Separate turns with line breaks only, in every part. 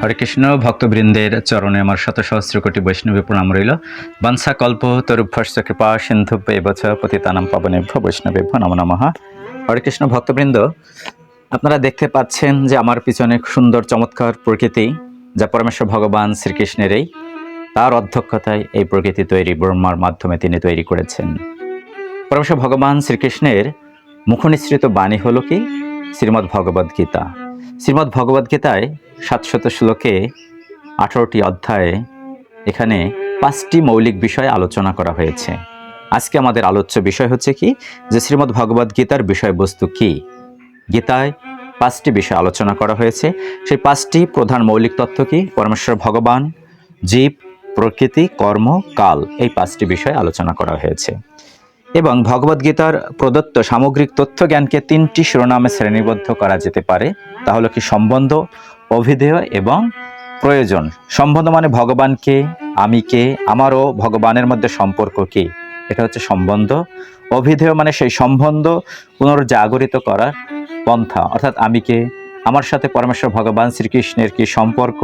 হরে কৃষ্ণ ভক্তবৃন্দের চরণে আমার শত সহস্র কোটি বৈষ্ণবী প্রণাম রইল বংশা কল্প তরুভর্ষ কৃপা সিন্ধু এবছ পতিতানাম পাবনেভ্য বৈষ্ণবেভ্য নম নমঃ হরে কৃষ্ণ ভক্তবৃন্দ আপনারা দেখতে পাচ্ছেন যে আমার পিছনে সুন্দর চমৎকার প্রকৃতি যা পরমেশ্বর ভগবান শ্রীকৃষ্ণেরই তার অধ্যক্ষতায় এই প্রকৃতি তৈরি ব্রহ্মার মাধ্যমে তিনি তৈরি করেছেন পরমেশ্বর ভগবান শ্রীকৃষ্ণের মুখনিসৃত বাণী হলো কি শ্রীমদ্ ভগবদ্গীতা শ্রীমদ্ ভগবদ্গীতায় সাতশত শ্লোকে আঠারোটি অধ্যায়ে এখানে পাঁচটি মৌলিক বিষয় আলোচনা করা হয়েছে আজকে আমাদের আলোচ্য বিষয় হচ্ছে কি যে শ্রীমদ্ ভগবদ্ গীতার বিষয়বস্তু কি গীতায় পাঁচটি বিষয় আলোচনা করা হয়েছে সেই পাঁচটি প্রধান মৌলিক তত্ত্ব কি পরমেশ্বর ভগবান জীব প্রকৃতি কর্ম কাল এই পাঁচটি বিষয় আলোচনা করা হয়েছে এবং ভগবদ্গীতার প্রদত্ত সামগ্রিক তথ্য জ্ঞানকে তিনটি শিরোনামে শ্রেণীবদ্ধ করা যেতে পারে তাহলে কি সম্বন্ধ অভিধেয় এবং প্রয়োজন সম্বন্ধ মানে ভগবান কে আমি কে আমারও ভগবানের মধ্যে সম্পর্ক কি এটা হচ্ছে সম্বন্ধ অভিধেয় মানে সেই সম্বন্ধ পুনর্জাগরিত করার পন্থা অর্থাৎ আমি কে আমার সাথে পরমেশ্বর ভগবান শ্রীকৃষ্ণের কি সম্পর্ক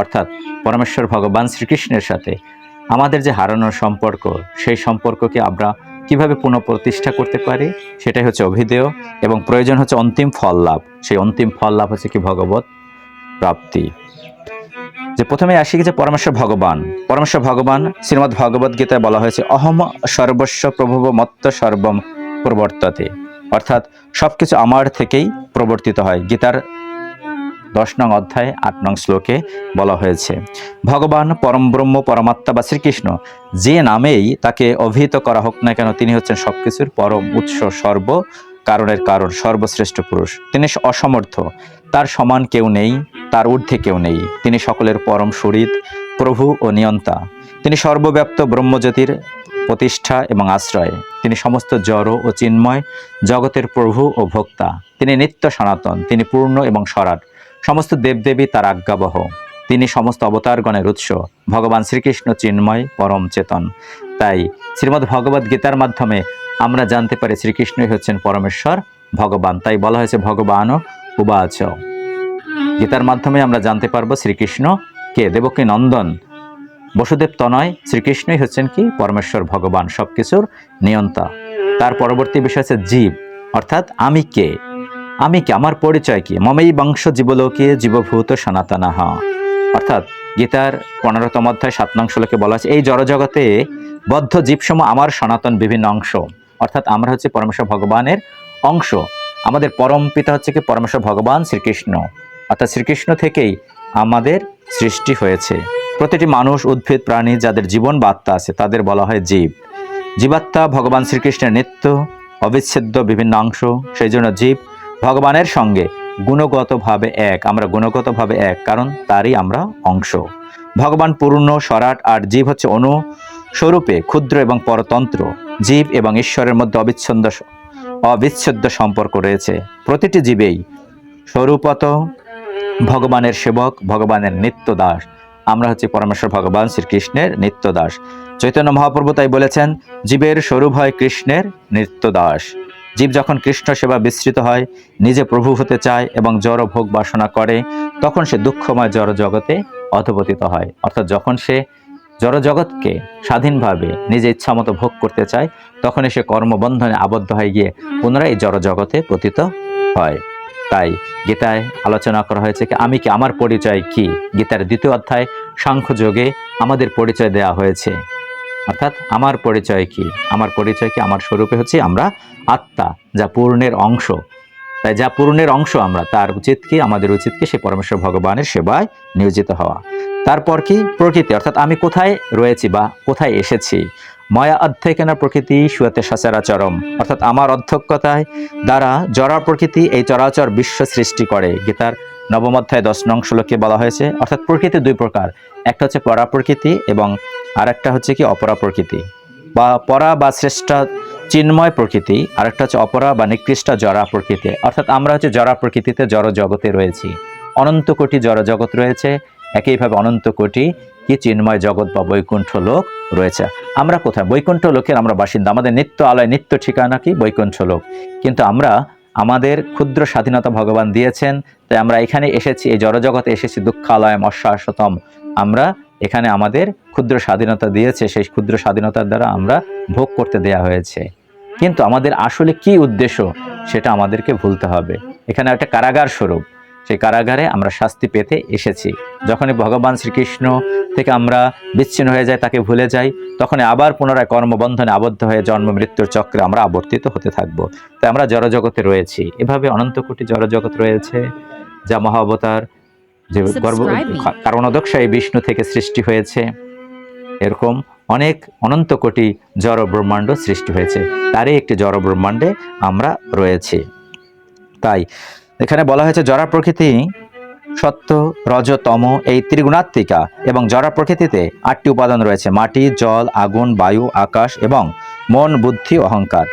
অর্থাৎ পরমেশ্বর ভগবান শ্রীকৃষ্ণের সাথে আমাদের যে হারানোর সম্পর্ক সেই সম্পর্ককে আমরা কিভাবে পুনঃপ্রতিষ্ঠা করতে পারি সেটাই হচ্ছে অভিধেয় এবং প্রয়োজন হচ্ছে অন্তিম ফল লাভ সেই অন্তিম ফল লাভ হচ্ছে কি ভগবত প্রাপ্তি যে প্রথমে আসি যে পরমেশ্বর ভগবান পরমেশ্বর ভগবান শ্রীমদ ভগবদ গীতায় বলা হয়েছে অহম সর্বস্ব প্রভব মত্ত সর্বম প্রবর্ততে অর্থাৎ সব কিছু আমার থেকেই প্রবর্তিত হয় গীতার দশ নং অধ্যায় আট নং শ্লোকে বলা হয়েছে ভগবান পরম ব্রহ্ম পরমাত্মা বা শ্রীকৃষ্ণ যে নামেই তাকে অভিহিত করা হোক না কেন তিনি হচ্ছেন সব কিছুর পরম উৎস সর্ব কারণের কারণ সর্বশ্রেষ্ঠ পুরুষ তিনি অসমর্থ তার সমান কেউ নেই তার ঊর্ধ্বে কেউ নেই তিনি সকলের পরম সুরিত প্রভু ও নিয়ন্তা তিনি সর্বব্যাপ্ত ব্রহ্মজ্যোতির প্রতিষ্ঠা এবং আশ্রয় তিনি সমস্ত জড় ও চিন্ময় জগতের প্রভু ও ভোক্তা তিনি নিত্য সনাতন তিনি পূর্ণ এবং সরাট সমস্ত দেবদেবী তার আজ্ঞাবহ তিনি সমস্ত অবতারগণের উৎস ভগবান শ্রীকৃষ্ণ চিন্ময় পরম চেতন তাই শ্রীমদ্ ভগবদ্ গীতার মাধ্যমে আমরা জানতে পারি শ্রীকৃষ্ণই হচ্ছেন পরমেশ্বর ভগবান তাই বলা হয়েছে ভগবানও উবাচ গীতার মাধ্যমে আমরা জানতে পারবো শ্রীকৃষ্ণ কে দেবকী নন্দন বসুদেব তনয় শ্রীকৃষ্ণই হচ্ছেন কি পরমেশ্বর ভগবান সব কিছুর নিয়ন্তা তার পরবর্তী বিষয় হচ্ছে জীব অর্থাৎ আমি কে আমি কে আমার পরিচয় কি মমেই বংশ জীবলোকে জীবভূত সনাতনাহ অর্থাৎ গীতার পনেরোতম অধ্যায় সাত লোকে বলা হয়েছে এই জড়জগতে বদ্ধ জীবসমূহ আমার সনাতন বিভিন্ন অংশ অর্থাৎ আমরা হচ্ছে পরমেশ্বর ভগবানের অংশ আমাদের পরম পিতা হচ্ছে কি পরমেশ্বর ভগবান শ্রীকৃষ্ণ অর্থাৎ শ্রীকৃষ্ণ থেকেই আমাদের সৃষ্টি হয়েছে প্রতিটি মানুষ উদ্ভিদ প্রাণী যাদের জীবন বার্তা আছে তাদের বলা হয় জীব জীবাত্মা ভগবান শ্রীকৃষ্ণের নিত্য অবিচ্ছেদ্য বিভিন্ন অংশ সেই জন্য জীব ভগবানের সঙ্গে গুণগতভাবে এক আমরা গুণগতভাবে এক কারণ তারই আমরা অংশ ভগবান পূর্ণ সরাট আর জীব হচ্ছে অনুস্বরূপে ক্ষুদ্র এবং পরতন্ত্র জীব এবং ঈশ্বরের মধ্যে অবিচ্ছন্দ অবিচ্ছেদ্য সম্পর্ক রয়েছে প্রতিটি জীবেই স্বরূপত ভগবানের সেবক ভগবানের নিত্য দাস আমরা হচ্ছি পরমেশ্বর ভগবান শ্রীকৃষ্ণের নিত্য দাস চৈতন্য মহাপ্রভু তাই বলেছেন জীবের স্বরূপ হয় কৃষ্ণের নিত্য দাস জীব যখন কৃষ্ণ সেবা বিস্তৃত হয় নিজে প্রভু হতে চায় এবং জড় ভোগ বাসনা করে তখন সে দুঃখময় জড় জগতে অধপতিত হয় অর্থাৎ যখন সে জড়জগৎকে স্বাধীনভাবে নিজে ইচ্ছামতো ভোগ করতে চায় তখন সে কর্মবন্ধনে আবদ্ধ হয়ে গিয়ে পুনরায় এই জড়জগতে পতিত হয় তাই গীতায় আলোচনা করা হয়েছে কি আমি কি আমার পরিচয় কি গীতার দ্বিতীয় অধ্যায় সাংখ্যযোগে আমাদের পরিচয় দেয়া হয়েছে অর্থাৎ আমার পরিচয় কি আমার পরিচয় কি আমার স্বরূপে হচ্ছে আমরা আত্মা যা পূর্ণের অংশ তাই যা পূর্ণের অংশ আমরা তার উচিত কি আমাদের উচিত কি সে পরমেশ্বর ভগবানের সেবায় নিয়োজিত হওয়া তারপর কি প্রকৃতি অর্থাৎ আমি কোথায় রয়েছি বা কোথায় এসেছি মায়া অধ্যয়কেনা প্রকৃতি সুয়াতে চরম অর্থাৎ আমার অধ্যক্ষতায় দ্বারা জরা প্রকৃতি এই চরাচর বিশ্ব সৃষ্টি করে গীতার নবম অধ্যায় দশ নং শ্লোকে বলা হয়েছে অর্থাৎ প্রকৃতি দুই প্রকার একটা হচ্ছে পরা প্রকৃতি এবং আর একটা হচ্ছে কি অপরা প্রকৃতি বা পরা বা শ্রেষ্ঠ চিন্ময় প্রকৃতি আর একটা হচ্ছে অপরা বা নিকৃষ্ট জরা প্রকৃতি অর্থাৎ আমরা হচ্ছে জরা প্রকৃতিতে জড় জগতে রয়েছি অনন্ত কোটি জড় জগৎ রয়েছে একইভাবে অনন্ত কোটি কি চিন্ময় জগৎ বা বৈকুণ্ঠ লোক রয়েছে আমরা কোথায় বৈকুণ্ঠ লোকের আমরা বাসিন্দা আমাদের নিত্য আলয় নিত্য ঠিকানা কি বৈকুণ্ঠ লোক কিন্তু আমরা আমাদের ক্ষুদ্র স্বাধীনতা ভগবান দিয়েছেন তাই আমরা এখানে এসেছি এই জড়জগতে এসেছি দুঃখালয় মশাশতম আমরা এখানে আমাদের ক্ষুদ্র স্বাধীনতা দিয়েছে সেই ক্ষুদ্র স্বাধীনতার দ্বারা আমরা ভোগ করতে দেয়া হয়েছে কিন্তু আমাদের আসলে কি উদ্দেশ্য সেটা আমাদেরকে ভুলতে হবে এখানে একটা কারাগার স্বরূপ সেই কারাগারে আমরা শাস্তি পেতে এসেছি যখনই ভগবান শ্রীকৃষ্ণ থেকে আমরা বিচ্ছিন্ন হয়ে যাই তাকে ভুলে যাই তখন আবার পুনরায় কর্মবন্ধনে আবদ্ধ হয়ে জন্ম মৃত্যুর চক্রে আমরা আবর্তিত হতে থাকব তাই আমরা জড়জগতে রয়েছি এভাবে অনন্তকোটি জড়জগৎ রয়েছে যা মহাবতার যে গর্ব কারণদক্ষায় বিষ্ণু থেকে সৃষ্টি হয়েছে এরকম অনেক অনন্ত কোটি জড় ব্রহ্মাণ্ড সৃষ্টি হয়েছে তারই একটি জড় ব্রহ্মাণ্ডে আমরা রয়েছে তাই এখানে বলা হয়েছে জরা প্রকৃতি সত্য রজতম এই ত্রিগুণাত্মিকা এবং জরা প্রকৃতিতে আটটি উপাদান রয়েছে মাটি জল আগুন বায়ু আকাশ এবং মন বুদ্ধি অহংকার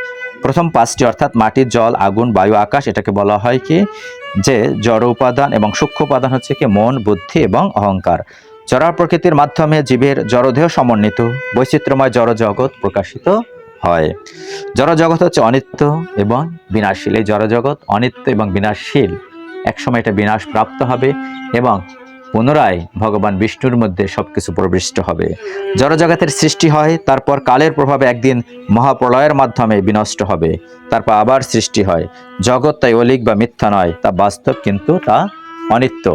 প্রথম পাঁচটি অর্থাৎ মাটি জল আগুন বায়ু আকাশ এটাকে বলা হয় কি যে জড় উপাদান এবং সূক্ষ্ম উপাদান হচ্ছে কি মন বুদ্ধি এবং অহংকার জরা প্রকৃতির মাধ্যমে জীবের জড়দেহ সমন্বিত বৈচিত্র্যময় জড় জগৎ প্রকাশিত হয় জড়জগৎ হচ্ছে অনিত্য এবং বিনাশীল এই জড়জগৎ অনিত্য এবং বিনাশীল একসময় এটা বিনাশ প্রাপ্ত হবে এবং পুনরায় ভগবান বিষ্ণুর মধ্যে সব কিছু প্রবিষ্ট হবে জড়জগতের সৃষ্টি হয় তারপর কালের প্রভাবে একদিন মহাপ্রলয়ের মাধ্যমে বিনষ্ট হবে তারপর আবার সৃষ্টি হয় জগৎ তাই অলিক বা মিথ্যা নয় তা বাস্তব কিন্তু তা অনিত্য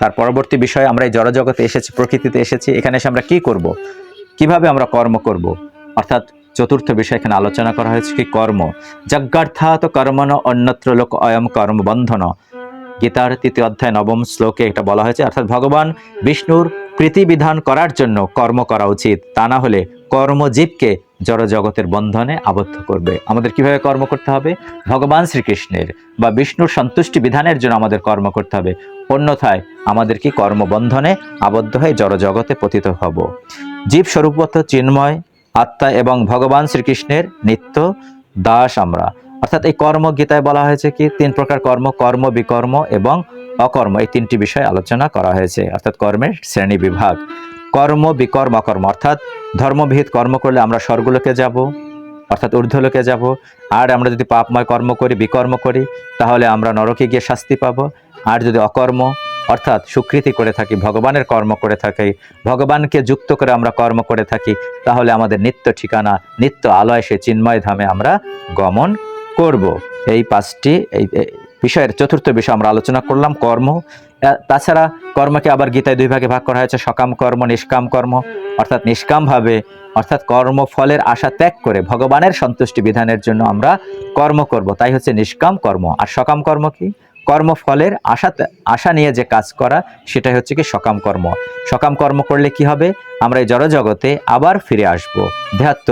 তার পরবর্তী বিষয় আমরা এই জড়জগতে এসেছি প্রকৃতিতে এসেছি এখানে এসে আমরা কী করব। কিভাবে আমরা কর্ম করব। অর্থাৎ চতুর্থ বিষয় এখানে আলোচনা করা হয়েছে কি কর্ম কর্ম কর্মণ অন্যত্র লোক অয়ম কর্মবন্ধন গীতার তৃতীয় অধ্যায় নবম শ্লোকে এটা বলা হয়েছে অর্থাৎ ভগবান বিষ্ণুর প্রীতিবিধান করার জন্য কর্ম করা উচিত তা না হলে কর্মজীবকে জড়জগতের বন্ধনে আবদ্ধ করবে আমাদের কিভাবে কর্ম করতে হবে ভগবান শ্রীকৃষ্ণের বা বিষ্ণুর সন্তুষ্টি বিধানের জন্য আমাদের কর্ম করতে হবে অন্যথায় আমাদের কি কর্মবন্ধনে আবদ্ধ হয়ে জড়জগতে পতিত হব জীব স্বরূপত চিন্ময় আত্মা এবং ভগবান শ্রীকৃষ্ণের নিত্য দাস আমরা অর্থাৎ এই কর্ম গীতায় বলা হয়েছে কি তিন প্রকার কর্ম কর্ম বিকর্ম এবং অকর্ম এই তিনটি বিষয় আলোচনা করা হয়েছে অর্থাৎ কর্মের শ্রেণী বিভাগ কর্ম বিকর্ম অকর্ম অর্থাৎ ধর্মবিহিত কর্ম করলে আমরা স্বর্গলোকে যাব অর্থাৎ ঊর্ধ্বলোকে যাব আর আমরা যদি পাপময় কর্ম করি বিকর্ম করি তাহলে আমরা নরকে গিয়ে শাস্তি পাব আর যদি অকর্ম অর্থাৎ সুকৃতি করে থাকি ভগবানের কর্ম করে থাকি ভগবানকে যুক্ত করে আমরা কর্ম করে থাকি তাহলে আমাদের নিত্য ঠিকানা নিত্য আলয় সে চিন্ময় ধামে আমরা গমন করব এই পাঁচটি এই বিষয়ের চতুর্থ বিষয় আমরা আলোচনা করলাম কর্ম তাছাড়া কর্মকে আবার গীতায় দুই ভাগে ভাগ করা হয়েছে সকাম কর্ম নিষ্কাম কর্ম অর্থাৎ নিষ্কামভাবে অর্থাৎ কর্মফলের আশা ত্যাগ করে ভগবানের সন্তুষ্টি বিধানের জন্য আমরা কর্ম করব তাই হচ্ছে নিষ্কাম কর্ম আর সকাম কর্ম কি কর্মফলের আশা আশা নিয়ে যে কাজ করা সেটাই হচ্ছে কি সকাম কর্ম সকাম কর্ম করলে কি হবে আমরা এই জড়জগতে আবার ফিরে আসব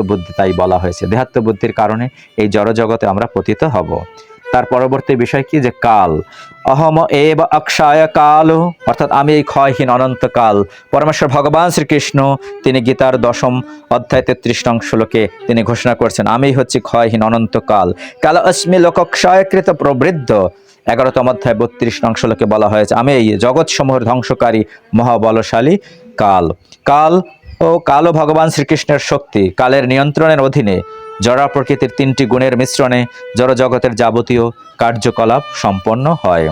বুদ্ধি তাই বলা হয়েছে দেহাত্ম বুদ্ধির কারণে এই জড়জগতে আমরা পতিত হব তার পরবর্তী বিষয় কি যে কাল অহম এব অক্ষয় কাল অর্থাৎ আমি এই ক্ষয়হীন অনন্তকাল পরমেশ্বর ভগবান শ্রীকৃষ্ণ তিনি গীতার দশম অধ্যায় তেত্রিশ অংশ লোকে তিনি ঘোষণা করছেন আমি হচ্ছি ক্ষয়হীন অনন্তকাল কাল অস্মি লোকক্ষয়কৃত প্রবৃদ্ধ এগারোতম অধ্যায় বত্রিশ নং শ্লোকে বলা হয়েছে আমি এই জগৎ সমূহের ধ্বংসকারী মহাবলশালী কাল কাল ও কালও ভগবান শ্রীকৃষ্ণের শক্তি কালের নিয়ন্ত্রণের অধীনে জড়া প্রকৃতির তিনটি গুণের মিশ্রণে জড়জগতের যাবতীয় কার্যকলাপ সম্পন্ন হয়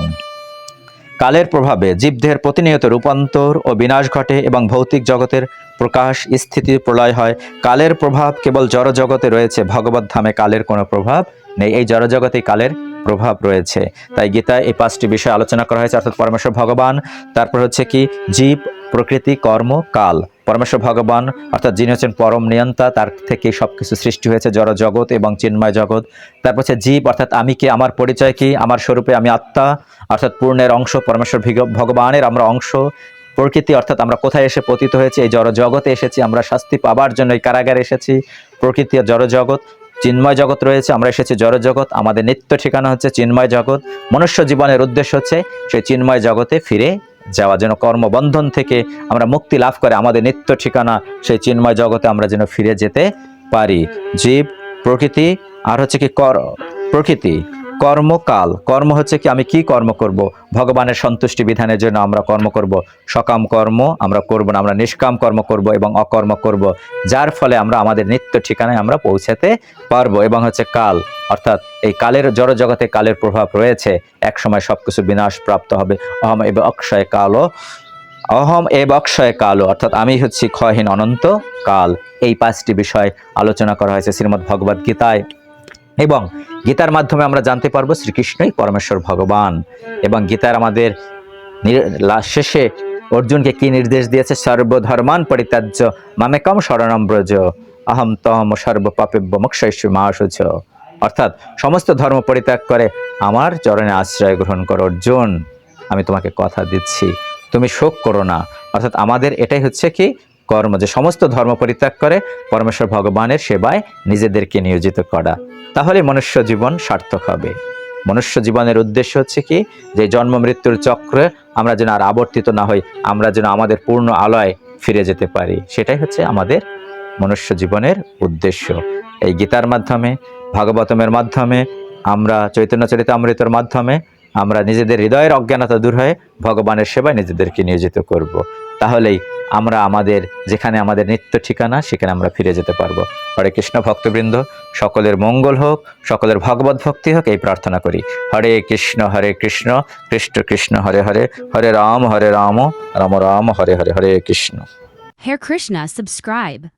কালের প্রভাবে জীবদেহের প্রতিনিয়ত রূপান্তর ও বিনাশ ঘটে এবং ভৌতিক জগতের প্রকাশ স্থিতি প্রলয় হয় কালের প্রভাব কেবল জড়জগতে রয়েছে ভগবত ধামে কালের কোনো প্রভাব নেই এই জড়জগতেই কালের প্রভাব রয়েছে তাই গীতায় এই পাঁচটি বিষয় আলোচনা করা হয়েছে অর্থাৎ পরমেশ্বর ভগবান তারপর হচ্ছে কি জীব প্রকৃতি কর্ম কাল পরমেশ্বর ভগবান অর্থাৎ যিনি হচ্ছেন পরম নিয়ন্তা তার থেকে সব কিছু সৃষ্টি হয়েছে জড় জগৎ এবং চিন্ময় জগৎ তারপর হচ্ছে জীব অর্থাৎ আমি কি আমার পরিচয় কি আমার স্বরূপে আমি আত্মা অর্থাৎ পূর্ণের অংশ পরমেশ্বর ভগবানের আমরা অংশ প্রকৃতি অর্থাৎ আমরা কোথায় এসে পতিত হয়েছে এই জড় জগতে এসেছি আমরা শাস্তি পাবার জন্য এই কারাগারে এসেছি প্রকৃতি জড় জগৎ চিন্ময় জগৎ রয়েছে আমরা এসেছি জড় জগৎ আমাদের নিত্য ঠিকানা হচ্ছে চিন্ময় জগৎ মনুষ্য জীবনের উদ্দেশ্য হচ্ছে সেই চিন্ময় জগতে ফিরে যাওয়া যেন কর্মবন্ধন থেকে আমরা মুক্তি লাভ করে আমাদের নিত্য ঠিকানা সেই চিন্ময় জগতে আমরা যেন ফিরে যেতে পারি জীব প্রকৃতি আর হচ্ছে কি কর প্রকৃতি কর্মকাল কর্ম হচ্ছে কি আমি কি কর্ম করব। ভগবানের সন্তুষ্টি বিধানের জন্য আমরা কর্ম করব। সকাম কর্ম আমরা করব না আমরা নিষ্কাম কর্ম করব এবং অকর্ম করব। যার ফলে আমরা আমাদের নিত্য ঠিকানায় আমরা পৌঁছাতে পারবো এবং হচ্ছে কাল অর্থাৎ এই কালের জড়জগতে কালের প্রভাব রয়েছে এক সময় সবকিছু বিনাশ প্রাপ্ত হবে অহম এব অক্ষয় কালও অহম এব অক্ষয় কাল অর্থাৎ আমি হচ্ছি ক্ষয়হীন অনন্ত কাল এই পাঁচটি বিষয় আলোচনা করা হয়েছে শ্রীমদ্ ভগবদ্গীতায় এবং গীতার মাধ্যমে আমরা জানতে পারবো শ্রীকৃষ্ণই পরমেশ্বর ভগবান এবং গীতার আমাদের শেষে অর্জুনকে কি নির্দেশ দিয়েছে সর্বধর্মান পরিত্যাজ্য মামেকম শরণম ব্রজ আহম তহম সর্বপাপেব্য মোক্ষৈষ্য মাসুচ অর্থাৎ সমস্ত ধর্ম পরিত্যাগ করে আমার চরণে আশ্রয় গ্রহণ করো অর্জুন আমি তোমাকে কথা দিচ্ছি তুমি শোক করো না অর্থাৎ আমাদের এটাই হচ্ছে কি কর্ম যে সমস্ত ধর্ম পরিত্যাগ করে পরমেশ্বর ভগবানের সেবায় নিজেদেরকে নিয়োজিত করা তাহলে মনুষ্য জীবন সার্থক হবে মনুষ্য জীবনের উদ্দেশ্য হচ্ছে কি যে জন্ম মৃত্যুর চক্রে আমরা যেন আর আবর্তিত না হই আমরা যেন আমাদের পূর্ণ আলয় ফিরে যেতে পারি সেটাই হচ্ছে আমাদের মনুষ্য জীবনের উদ্দেশ্য এই গীতার মাধ্যমে ভাগবতমের মাধ্যমে আমরা চৈতন্য অমৃতর মাধ্যমে আমরা নিজেদের হৃদয়ের অজ্ঞানতা দূর হয়ে ভগবানের সেবায় নিজেদেরকে নিয়োজিত করব। তাহলেই আমরা আমাদের যেখানে আমাদের নিত্য ঠিকানা সেখানে আমরা ফিরে যেতে পারবো হরে কৃষ্ণ ভক্তবৃন্দ সকলের মঙ্গল হোক সকলের ভগবত ভক্তি হোক এই প্রার্থনা করি হরে কৃষ্ণ হরে কৃষ্ণ কৃষ্ণ কৃষ্ণ হরে হরে হরে রাম হরে রাম রাম রাম হরে হরে হরে কৃষ্ণ হে কৃষ্ণ সাবস্ক্রাইব